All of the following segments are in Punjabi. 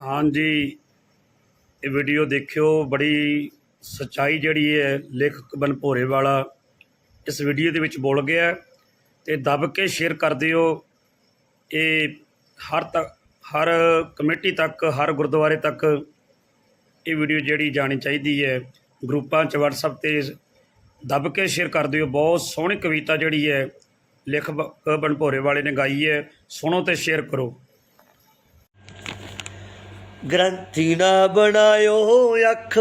ਹਾਂਜੀ, ਇਹ ਵੀਡੀਓ ਦੇਖਿਓ, ਬੜੀ ਸੱਚਾਈ ਜਿਹੜੀ ਹੈ, ਲੇਖਕ ਬਨਭੋਰੇ ਵਾਲਾ ਇਸ ਵੀਡੀਓ ਦੇ ਵਿੱਚ ਬੋਲ ਗਿਆ ਹੈ ਤੇ ਦੱਬ ਕੇ ਸ਼ੇਅਰ ਕਰ ਦਿਓ। ਇਹ ਹਰ ਤੱਕ ਹਰ ਕਮੇਟੀ ਤੱਕ, ਹਰ ਗੁਰਦੁਆਰੇ ਤੱਕ ਇਹ ਵੀਡੀਓ ਜਿਹੜੀ ਜਾਣੀ ਚਾਹੀਦੀ ਹੈ। ਗਰੁੱਪਾਂ 'ਚ, WhatsApp ਤੇ ਦੱਬ ਕੇ ਸ਼ੇਅਰ ਕਰ ਦਿਓ। ਬਹੁਤ ਸੋਹਣੀ ਕਵਿਤਾ ਜਿਹੜੀ ਹੈ, ਲੇਖਕ ਬਨਭੋਰੇ ਵਾਲੇ ਨੇ ਗਾਈ ਹੈ। ਸੁਣੋ ਤੇ ਸ਼ੇਅਰ ਕਰੋ। ਗ੍ਰੰਥੀ ਨਾ ਬਣਾਇਓ ਅੱਖ।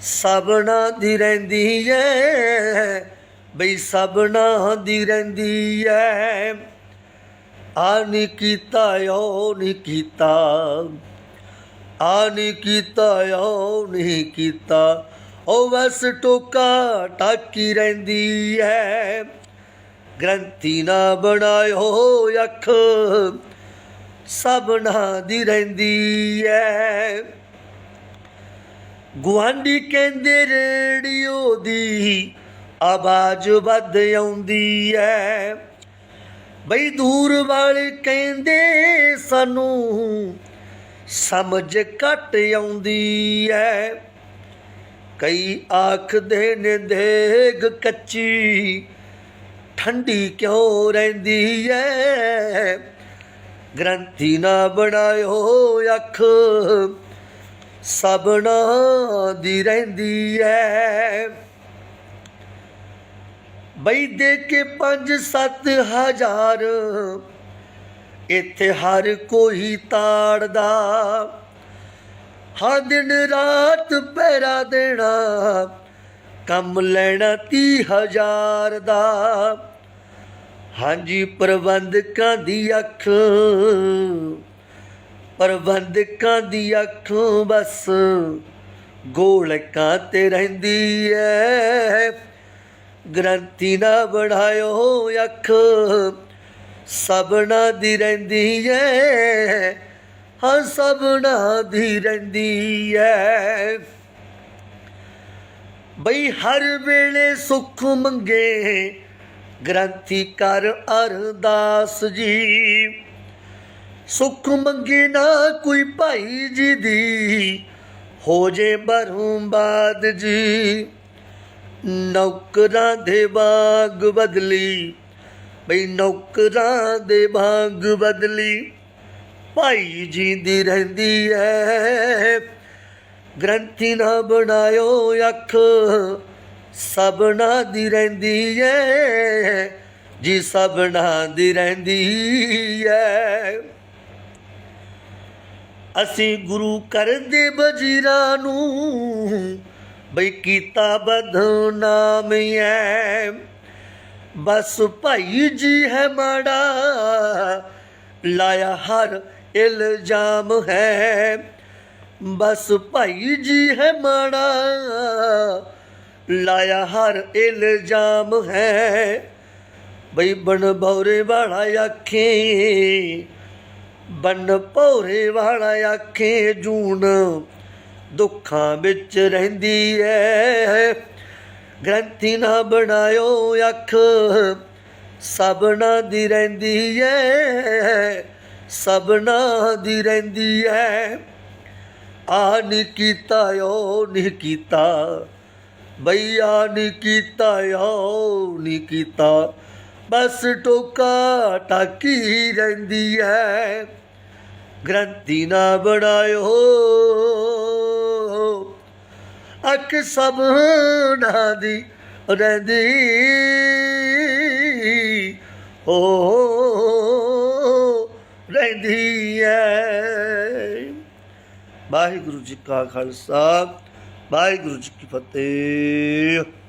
ਸਭਨਾ ਦੀ ਰਹਿੰਦੀ ਐ। ਬਈ ਸਭਨਾ ਦੀ ਰਹਿੰਦੀ ਐ। ਆ ਨੀ ਕੀਤਾ, ਓ ਨੀ ਕੀਤਾ। ਆ ਨੀ ਕੀਤਾ, ਓ ਨੀ ਕੀਤਾ। ਓ ਬਸ ਟੋਕਾ ਟਾਕੀ ਰਹਿੰਦੀ ਐ। ਗ੍ਰੰਥੀ ਨਾ ਬਣਾਇਓ ਅੱਖ। ਸਭਨਾ ਦੀ ਰਹਿੰਦੀ ਐ। ਗੁਆਂਢੀ ਕਹਿੰਦੇ, ਰੇਡੀਓ ਦੀ ਆਵਾਜ਼ ਵੱਧ ਆਉਂਦੀ ਐ। ਬਈ ਦੂਰ ਵਾਲੇ ਕਹਿੰਦੇ, ਸਾਨੂੰ ਸਮਝ ਘੱਟ ਆਉਂਦੀ ਐ। ਕਈ ਆਖਦੇ ਨੇ ਦੇਗ ਕੱਚੀ ਠੰਡੀ ਕਿਉਂ ਰਹਿੰਦੀ ਐ। ਗ੍ਰੰਥੀ ਨਾ ਬਣਾਇਓ ਅੱਖ ਸਭਨਾ ਦੀ ਰਹਿੰਦੀ ਐ। ਬਈ ਦੇ ਕੇ 5-7 ਹਜ਼ਾਰ, ਇੱਥੇ ਹਰ ਕੋਈ ਤਾੜਦਾ। ਹਾਂ ਦਿਨ ਰਾਤ ਪਹਿਰਾ ਦੇਣਾ, ਕੰਮ ਲੈਣਾ 30 ਹਜ਼ਾਰ ਦਾ। ਹਾਂਜੀ, ਪ੍ਰਬੰਧਕਾਂ ਦੀ ਅੱਖ। ਪ੍ਰਬੰਧਕਾਂ ਦੀ ਅੱਖ ਬਸ ਗੋਲਕਾਂ ਤੇ ਰਹਿੰਦੀ ਐ। ਗ੍ਰੰਥੀ ਨਾ ਬਣਾਇਓ ਅੱਖ, ਸਭਨਾ ਦੀ ਰਹਿੰਦੀ ਐ। ਹਾਂ, ਸਭਨਾ ਦੀ ਰਹਿੰਦੀ ਐ। ਬਈ, ਹਰ ਵੇਲੇ ਸੁੱਖ ਮੰਗੇ ਗ੍ਰੰਥੀ ਕਰ ਅਰਦਾਸ ਜੀ। ਸੁੱਖ ਮੰਗੇ ਨਾ ਕੋਈ ਭਾਈ ਜੀ ਦੀ, ਹੋ ਜੇ ਬਰਬਾਦ ਜੀ। ਨੌਕਰਾਂ ਦੇ ਬਾਗ ਬਦਲੀ, ਬਈ ਨੌਕਰਾਂ ਦੇ ਬਾਗ ਬਦਲੀ। ਭਾਈ ਜੀ ਦੀ ਰਹਿੰਦੀ ਹੈ ਗ੍ਰੰਥੀ ਨਾ ਬਣਾਇਓ ਅੱਖ। ਸਭਨਾ ਦੀ ਰਹਿੰਦੀ ਐ ਜੀ ਸਭਨਾ ਦੀ ਰਹਿੰਦੀ ਐ ਅਸੀਂ ਗੁਰੂ ਕਰਦੇ ਬਜੀਰਾਂ ਨੂੰ ਬਈ ਕੀਤਾ ਬਦਨਾਮ ਐ ਬਸ ਭਾਈ ਜੀ ਹੈ ਮਾੜਾ, ਲਾਇਆ ਹਰ ਇਲਜ਼ਾਮ ਹੈ। ਬਸ ਭਾਈ ਜੀ ਹੈ ਮਾੜਾ ਲਾਇਆ ਹਰ ਇਲਜ਼ਾਮ ਹੈ। ਬਈ ਬਨ ਭੌਰੇ ਵਾਲਾ ਆਖੇ ਬਨ ਭੌਰੇ ਵਾਲਾ ਆਖੇ ਜੂਨ ਦੁੱਖਾਂ ਵਿੱਚ ਰਹਿੰਦੀ ਐ। ਗ੍ਰੰਥੀ ਨਾ ਬਣਾਇਓ ਅੱਖ ਸਭਨਾ ਦੀ ਰਹਿੰਦੀ ਐ। ਸਭਨਾ ਦੀ ਰਹਿੰਦੀ ਐ। ਆ ਨਹੀਂ ਕੀਤਾ ਓ ਨਹੀਂ ਕੀਤਾ। ਬਈਆ ਆ ਨੀ ਕੀਤਾ ਓ ਨੀ ਕੀਤਾ। ਬਸ ਟੋਕਾ ਟਾਕੀ ਰਹਿੰਦੀ ਐ। ਗ੍ਰੰਥੀ ਨਾ ਬਣਾਇਓ। ਅੱਖ ਸਭ ਨਾ ਦੀ ਰਹਿੰਦੀ। ਓ ਰਹਿੰਦੀ ਐ। ਵਾਹਿਗੁਰੂ ਜੀ ਕਾ ਖਾਲਸਾ। ਵਾਹਿਗੁਰੂ ਜੀ ਕੀ ਫਤਿਹ।